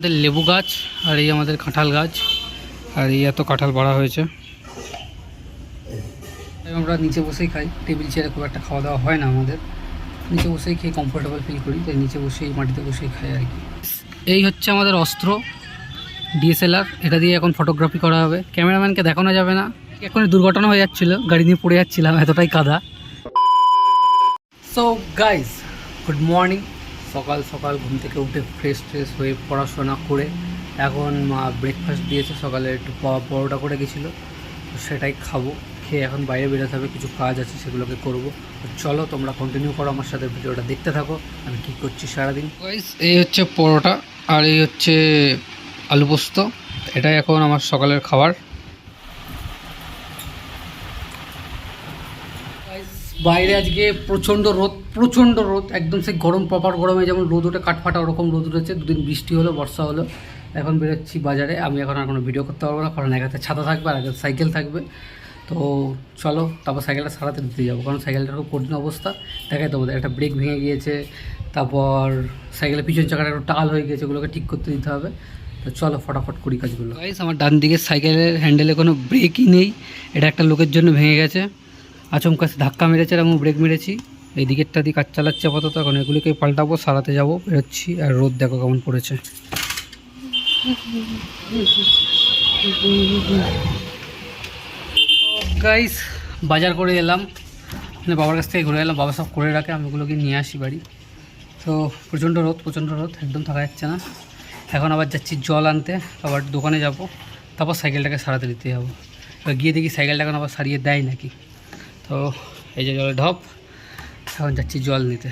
আমাদের লেবু গাছ আর এই আমাদের কাঁঠাল গাছ আর এই এত কাঁঠাল বাড়া হয়েছে। আমরা নিচে বসেই খাই। টেবিল চেয়ারে খুব একটা খাওয়া দাওয়া হয় না আমাদের। নিচে বসেই খেয়ে কমফোর্টেবল ফিল করি, তাই নিচে বসেই, মাটিতে বসেই খাই আর কি। এই হচ্ছে আমাদের অস্ত্র ডিএসএলআর এটা দিয়ে এখন ফটোগ্রাফি করা হবে। ক্যামেরাম্যানকে দেখানো যাবে না। এখন দুর্ঘটনা হয়ে যাচ্ছিল, গাড়ি নিয়ে পড়ে যাচ্ছিলাম, এতটাই কাদা। সো গাইস গুড মর্নিং সকাল সকাল ঘুম থেকে উঠে ফ্রেশ ফ্রেশ হয়ে পড়াশোনা করে এখন মা ব্রেকফাস্ট দিয়েছে, সকালে একটু পরোটা করে গেছিল সেটাই খাব, খেয়ে এখন বাইরে বেরোতে হবে, কিছু কাজ আছে সেগুলোকে করব। চলো তোমরা কন্টিনিউ করো আমার সাথে ভিডিওটা, দেখতে থাকো, আমি কী করছি সারাদিন। গাইস এই হচ্ছে পরোটা, আর এই হচ্ছে আলু পোস্ত, এটাই এখন আমার সকালের খাবার। বাইরে আজকে প্রচণ্ড রোদ প্রচণ্ড রোদ, একদম সেই গরম প্রপার গরমে যেমন রোদ ওঠে, কাঠফাটা ওরকম রোদ উঠেছে, দুদিন বৃষ্টি হলো, বর্ষা হলো, এখন বেরোচ্ছি বাজারে, আমি এখন আর কোনো ভিডিও করতে পারব না, কারণ এক হাতে ছাতা থাকবে আর এক হাতে সাইকেল থাকবে। তো চলো, তারপর সাইকেলটা সারাতে দিতে যাব, কারণ সাইকেলটার খুব কঠিন অবস্থা। দেখাই তোমাদের, একটা ব্রেক ভেঙে গিয়েছে, তারপর সাইকেলের পিছন চাকাটা একটু টাল হয়ে গিয়েছে, ওগুলোকে ঠিক করতে দিতে হবে। তো চলো, ফটাফট করি কাজগুলো। আমার ডান দিকে সাইকেলের হ্যান্ডেলে কোনো ব্রেকই নেই, এটা একটা লোকের জন্য ভেঙে গেছে। আচমকা ধাক্কা মেরেছে আর ব্রেক মেরেছি। এই দিকেরটা দিয়ে কাজ চালাচ্ছে আপাতত। এখন এগুলিকে পাল্টাবো, সারাতে যাব, বেরোচ্ছি আর রোদ দেখো কেমন পড়েছে। গাইস বাজার করে এলাম। মানে বাবার কাছ থেকে ঘুরে এলাম, বাবা সব করে রাখে, আমি ওগুলোকে নিয়ে আসি বাড়ি। তো প্রচণ্ড রোদ প্রচণ্ড রোদ, একদম থাকা যাচ্ছে না। এখন আবার যাচ্ছি জল আনতে, আবার দোকানে যাব। তারপর সাইকেলটাকে সারাতে দিতে যাব। গিয়ে দেখি সাইকেলটা এখন আবার সারিয়ে দেয় নাকি। তো এই যে জলের ঢপ, এখন যাচ্ছি জল নিতে।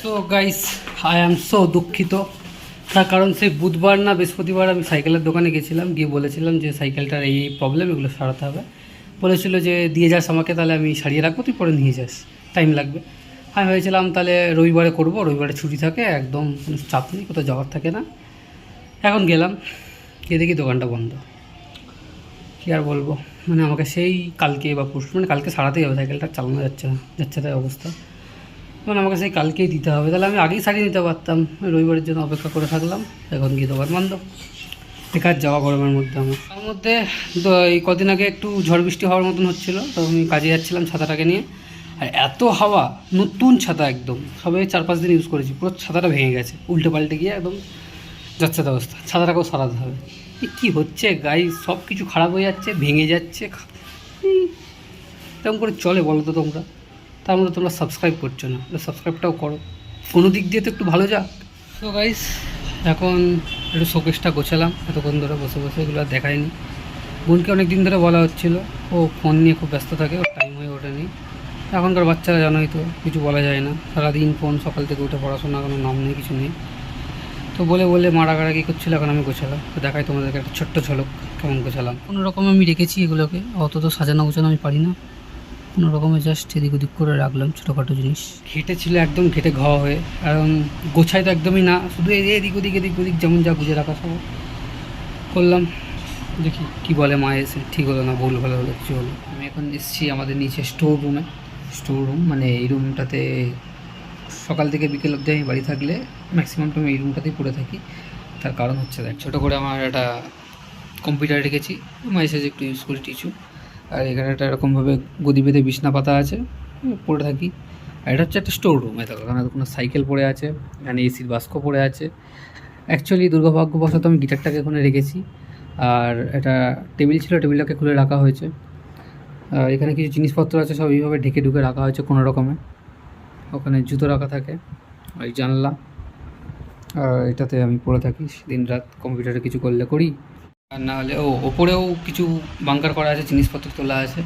So guys I am so দুঃখিত। তার কারণ সেই বুধবার না বৃহস্পতিবার আমি সাইকেলের দোকানে গেছিলাম, গিয়ে বলেছিলাম যে সাইকেলটার এই এই প্রবলেম এগুলো সারাতে হবে। বলেছিল যে দিয়ে যাস আমাকে, তাহলে আমি সারিয়ে রাখব, তুই পরে নিয়ে যাস। টাইম লাগবে। আমি ভেবেছিলাম তাহলে রবিবারে করব, রবিবারে ছুটি থাকে, একদম কোনো চাপ নেই, কোথাও যাওয়ার থাকে না। এখন গেলাম, গিয়ে দেখি দোকানটা বন্ধ। কী আর বলব? মানে আমাকে সেই কালকে বা পরশু মানে কালকে সারাতেই হবে, সাইকেলটা চালানো যাচ্ছে না, যাচ্ছে তাই অবস্থা। মানে আমাকে সেই কালকেই দিতে হবে, তাহলে আমি আগেই সারিয়ে নিতে পারতাম। রবিবারের জন্য অপেক্ষা করে থাকলাম, এখন গিয়ে দোকান বন্ধ। বেকার যাওয়া গরমের মধ্যে আমার। তার মধ্যে দ- এই কদিন আগে একটু ঝড় বৃষ্টি হওয়ার মতন হচ্ছিল, তো আমি কাজে যাচ্ছিলাম ছাতাটাকে নিয়ে। আর এত হাওয়া, নতুন ছাতা একদম, সবে চার পাঁচ দিন ইউজ করেছি, পুরো ছাতাটা ভেঙে গেছে, উল্টে পাল্টে গিয়ে একদম যাচ্ছে অবস্থা, ছাতাটাকেও সারাতে হবে। কী হচ্ছে গাই সব কিছু খারাপ হয়ে যাচ্ছে, ভেঙে যাচ্ছে এরকম করে চলে বলো তো তোমরা? তার মধ্যে তোমরা সাবস্ক্রাইব করছ না সাবস্ক্রাইবটাও করো। কোনো দিক দিয়ে তো একটু ভালো যাক। তো গাইস এখন একটু শোকেসটা গোছালাম, এতক্ষণ ধরে বসে বসে এগুলো আর দেখায়নি বোনকে অনেক দিন ধরে বলা হচ্ছিল, ও ফোন নিয়ে খুব ব্যস্ত থাকে, ওর টাইম হয়ে ওঠেনি। এখনকার বাচ্চারা জানোই তো, কিছু বলা যায় না। সারাদিন ফোন সকাল থেকে উঠে পড়াশোনা, কোনো নাম নেই, কিছু নেই। তো বলে বলে মারাগাড়াগি করছিল, এখন আমি গোছালাম। তো দেখাই তোমাদেরকে একটা ছোট্ট ঝলক, কেমন গোছালাম। কোনো রকম আমি রেখেছি এগুলোকে, অত তো সাজানো গোছানো আমি পারি না। কোনো রকমে জাস্ট এদিক ওদিক করে রাখলাম ছোটোখাটো জিনিস। ঘেটে ছিল একদম ঘেটে ঘাওয়া হয়ে, কারণ গোছাই তো একদমই না, শুধু এদিক ওদিক এদিক ওদিক যেমন যা বুঝে রাখা সব করলাম। দেখি কি বলে মা এসে, ঠিক হলো না, ভুল ভালো হলো, কিছু হলো। আমি এখন এসেছি আমাদের নিচে স্টোর রুমে স্টোর রুম মানে এই রুমটাতে সকাল থেকে বিকেল অবধি আমি বাড়ি থাকলে ম্যাক্সিমাম টাইম এই রুমটাতেই পড়ে থাকি। তার কারণ হচ্ছে দেখ, ছোটো করে আমার একটা কম্পিউটার রেখেছি। মাঝে সাঝে একটু ইউজ করি টিচু আর এখানে একটা এরকমভাবে গদি বেঁধে বিছনা পাতা আছে পড়ে থাকি। আর এটা হচ্ছে একটা স্টোর রুম এটা এখানে কোনো সাইকেল পড়ে আছে, এখানে এসির বাস্ক পড়ে আছে। অ্যাকচুয়ালি দুর্ভাগ্যবশত আমি গিটারটাকে এখানে রেখেছি। আর এটা টেবিল ছিল, টেবিলটাকে খুলে রাখা হয়েছে। আর এখানে কিছু জিনিসপত্র আছে, সব এইভাবে ঢেকে ঢুকে রাখা হয়েছে কোনো রকমে। ওখানে জুতো রাখা থাকে এই জানলা। আর এটাতে আমি পড়ে থাকি দিন রাত কম্পিউটারে কিছু করলে করি। আর না হলে ও ওপরেও কিছু বাঙ্কার করা আছে জিনিসপত্র তোলা আছে।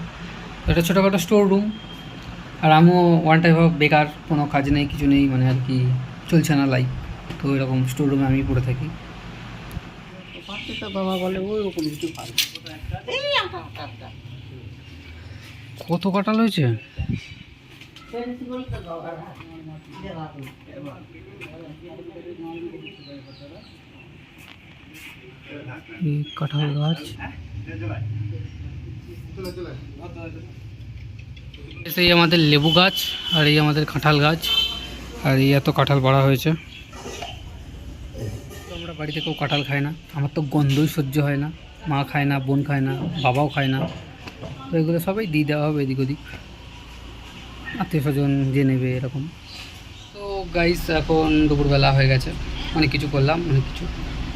এটা ছোটোখাটো স্টোর রুম আর আমিও ওয়ান টাইপ অফ বেকার কোনো কাজ নেই কিছু নেই মানে আর কি চলছে না লাইফ তো এরকম স্টোর রুমে আমি পড়ে থাকি। বাবা বলে ওই রকম কিছু কত কাটাল হয়েছে এই কাঁঠাল গাছ। এই আমাদের লেবু গাছ আর এই আমাদের কাঁঠাল গাছ। আর এই এত কাঁঠাল বাড়া হয়েছে। আমরা বাড়িতে কেউ কাঁঠাল খাই না। আমার তো গন্ধই সহ্য হয় না। মা খায় না, বোন খায় না, বাবাও খায় না। তো এগুলো সবাই দিয়ে দেওয়া হবে এদিক ওদিক। আত্মীয় স্বজন যে নেবে এরকম। তো গাইস এখন দুপুরবেলা হয়ে গেছে। অনেক কিছু করলাম, অনেক কিছু।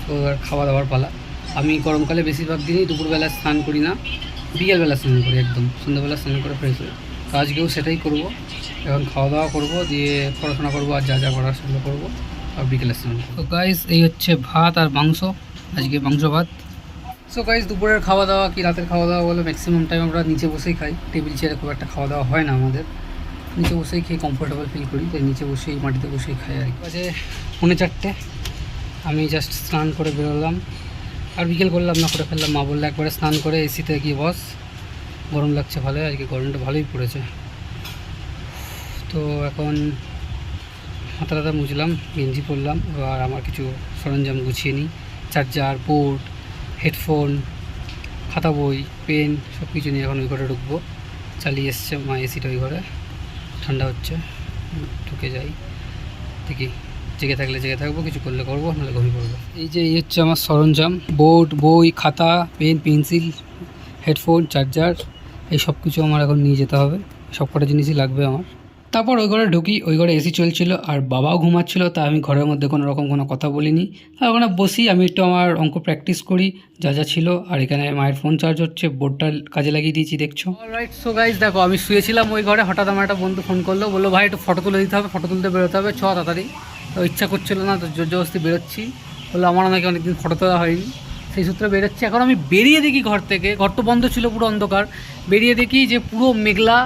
তো এবার খাওয়া দাওয়ার পালা। আমি গরমকালে বেশিরভাগ দিনই দুপুরবেলা স্নান করি না বিকেলবেলা স্নান করি একদম। সন্ধ্যাবেলা স্নান করে ফ্রেশ হই তো আজকেও সেটাই করব। এখন খাওয়া দাওয়া করব দিয়ে পড়াশোনা করব আর যা যা করার সেগুলো করব আর বিকেলে স্নান করব। তো গাইস এই হচ্ছে ভাত আর মাংস। আজকে মাংস ভাত। সো গাইস দুপুরের খাওয়া দাওয়া কি রাতের খাওয়া দাওয়া বলে? ম্যাক্সিমাম টাইম আমরা নিচে বসেই খাই। টেবিল চেয়ারে খুব একটা খাওয়া দাওয়া হয় না আমাদের। নিচে বসেই খেয়ে কমফোর্টেবল ফিল করি তাই নিচে বসেই মাটিতে বসেই খাই আর কি। বাজে পৌনে চারটে। আমি জাস্ট স্নান করে বেরোলাম। আর বিকেল করলাম না, করে ফেললাম। মা বললে, একবারে স্নান করে এসিতে গিয়ে বস। গরম লাগছে ভালো, আজকে গরমটা ভালোই পড়েছে। তো এখন মাথা টাথা মুছলাম গেঞ্জি পরলাম। আর আমার কিছু সরঞ্জাম গুছিয়ে নিই। চার্জার বোর্ড হেডফোন খাতা বই পেন সব কিছু নিয়ে এখন ওই ঘরে ঢুকবো। চালিয়ে এসছে মা এসিটা ওই ঘরে। ঠান্ডা হচ্ছে, ঢুকে যাই। দেখি। জেগে থাকলে জেগে থাকব, কিছু করলে করব, নাহলে ঘুমিয়ে পড়ব এই যে, এই হচ্ছে আমার সরঞ্জাম। বোর্ড, বই, খাতা, পেন, পেন্সিল, হেডফোন, চার্জার, এই সব কিছু আমার এখন নিয়ে যেতে হবে। সব কটা জিনিসই লাগবে আমার। তারপর ওই ঘরে ঢুকি, ওই ঘরে এসি চলছিল, আর বাবাও ঘুমাচ্ছিল, তা আমি ঘরের মধ্যে কোনো রকম কোনো কথা বলিনি। আর ওখানে বসি, আমি একটু আমার অঙ্ক প্র্যাকটিস করি, যা যা ছিল, আর এখানে মায়ের ফোন চার্জ হচ্ছে, বোর্ডটা কাজে লাগিয়ে দিয়েছি, দেখছ? রাইট সো গাইজ দেখো, আমি শুয়েছিলাম ওই ঘরে, হঠাৎ আমার একটা বন্ধু ফোন করল, বলল, ভাই, একটু ফটো তুলে দিতে হবে ফটো তুলতে বেরোতে হবে ছ তাড়াতাড়ি। ইচ্ছা করছিল না, তো জোর জবরদস্তি বেরোচ্ছি। বলল, আমার অনেকে অনেকদিন ফটো তোলা হয়নি। সেই সূত্রে বেরোচ্ছি। এখন আমি বেরিয়ে দেখি ঘর থেকে। ঘর তো বন্ধ ছিল পুরো অন্ধকার। বেরিয়ে দেখি যে পুরো মেঘলা,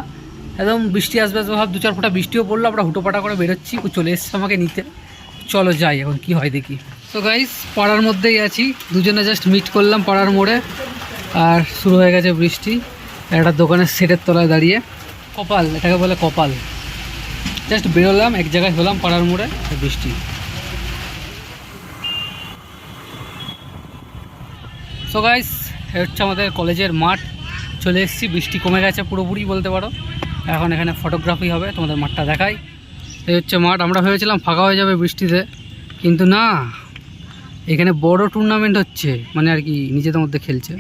একদম বৃষ্টি আসবে আসবে ভাব দু চার ফোঁটা বৃষ্টিও পড়ল। আমরা হুটোপাটা করে বেরোচ্ছি। ও চলে এসছে আমাকে নিতে। চলো যাই, এখন কি হয় দেখি। তো গাইস পাড়ার মধ্যেই আছি। দুজনে জাস্ট মিট করলাম পাড়ার মোড়ে। আর শুরু হয়ে গেছে বৃষ্টি। একটা দোকানের সেটের তলায় দাঁড়িয়ে। কপাল, এটাকে বলে কপাল। জাস্ট বেরোলাম, এক জায়গায় হলাম পাড়ার মোড়ে, বৃষ্টি। সো গাইস হচ্ছে আমাদের কলেজের মাঠ। চলে এসেছি, বৃষ্টি কমে গেছে পুরোপুরি বলতে পারো। এখন এখানে ফটোগ্রাফি হবে, তোমাদের মাঠটা দেখাই। এই হচ্ছে মাঠ, আমরা ভেবেছিলাম ফাঁকা হয়ে যাবে বৃষ্টিতে, কিন্তু না। এখানে বড় টুর্নামেন্ট হচ্ছে মানে আর কি নিজেদের মধ্যে খেলছে।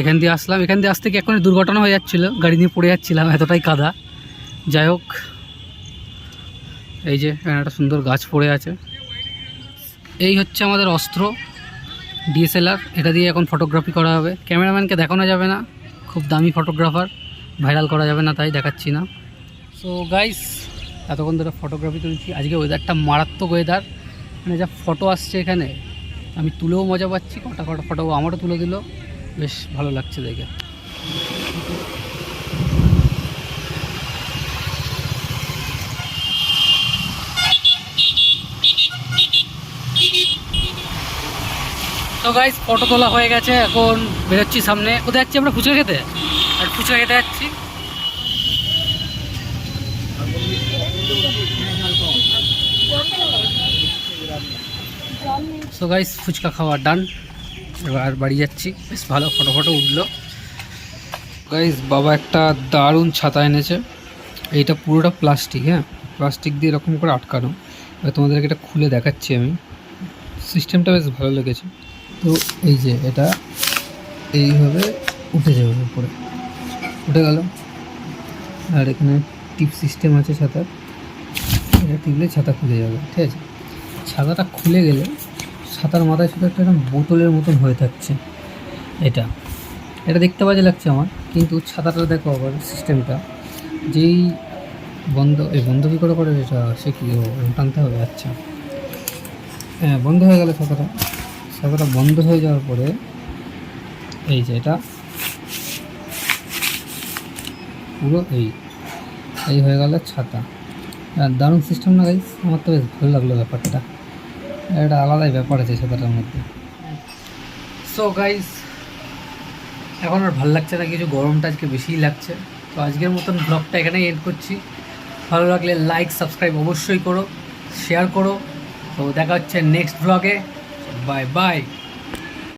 এখান দিয়ে আসলাম, এখান দিয়ে আসতে কি এখনই দুর্ঘটনা হয়ে যাচ্ছিল, গাড়ি নিয়ে পড়ে যাচ্ছিলাম, এতটাই কাদা। যাই হোক এই যে এখানে একটা সুন্দর গাছ পড়ে আছে। এই হচ্ছে আমাদের অস্ত্র ডিএসএলআর এটা দিয়ে এখন ফটোগ্রাফি করা হবে। ক্যামেরাম্যানকে দেখানো যাবে না, খুব দামি ফটোগ্রাফার ভাইরাল করা যাবে না তাই দেখাচ্ছি না। সো গাইস এতক্ষণ ধরে ফটোগ্রাফি তুলছি। আজকে ওয়েদারটা মারাত্মক ওয়েদার মানে যা ফটো আসছে এখানে, আমি তুলেও মজা পাচ্ছি, কটা কটা ফটো আমারও তুলে দিল। বেশ ভালো লাগছে দেখে। তো গাইস ফটো তোলা হয়ে গেছে, এখন বেরোচ্ছি সামনে। কোথায় যাচ্ছি আমরা? ফুচকা খেতে? আর ফুচকা খেতে যাচ্ছি। সো গাইস ফুচকা খাওয়া ডান এবার বাড়ি যাচ্ছি। বেশ ভালো ফটো ফটো উঠল। গাইস বাবা একটা দারুণ ছাতা এনেছে। এইটা পুরোটা প্লাস্টিক হ্যাঁ? প্লাস্টিক দিয়ে এরকম করে আটকানো। এবার তোমাদেরকে এটা খুলে দেখাচ্ছি আমি। সিস্টেমটা বেশ ভালো লেগেছে। তো এই যে এটা এইভাবে উঠে যাবে উপরে। উঠে গেল। আর এখানে টিপ সিস্টেম আছে ছাতার। এটা টিপলে ছাতা খুলে যাবে, ঠিক আছে? ছাতাটা খুলে গেলে ছাতার মাথায় শুধু একটা বোতলের মতন হয়ে থাকছে এটা। এটা দেখতে বাজে লাগছে আমার, কিন্তু ছাতাটা দেখো আবার সিস্টেমটা। যেই বন্ধ, এই বন্ধ কী করে করে এটা সে কি টানতে হবে আচ্ছা। হ্যাঁ বন্ধ হয়ে গেল ছাতাটা। ছাতাটা বন্ধ হয়ে যাওয়ার পরে এই যে এটা, পুরো এই এই হয়ে গেল ছাতা। দারুণ সিস্টেম না গাইস আমার তো বেশ ভালো লাগল ব্যাপারটা। একটা আলাদাই ব্যাপার আছে ছাতাটার মধ্যে। সো গাইস এখন আর ভালো লাগছে না, কিছু গরমটা আজকে বেশিই লাগছে। তো আজকের মতন ব্লগটা এখানেই এন্ড করছি। ভালো লাগলে লাইক সাবস্ক্রাইব অবশ্যই করো শেয়ার করো। তো দেখা হচ্ছে নেক্সট ব্লগে বাই বাই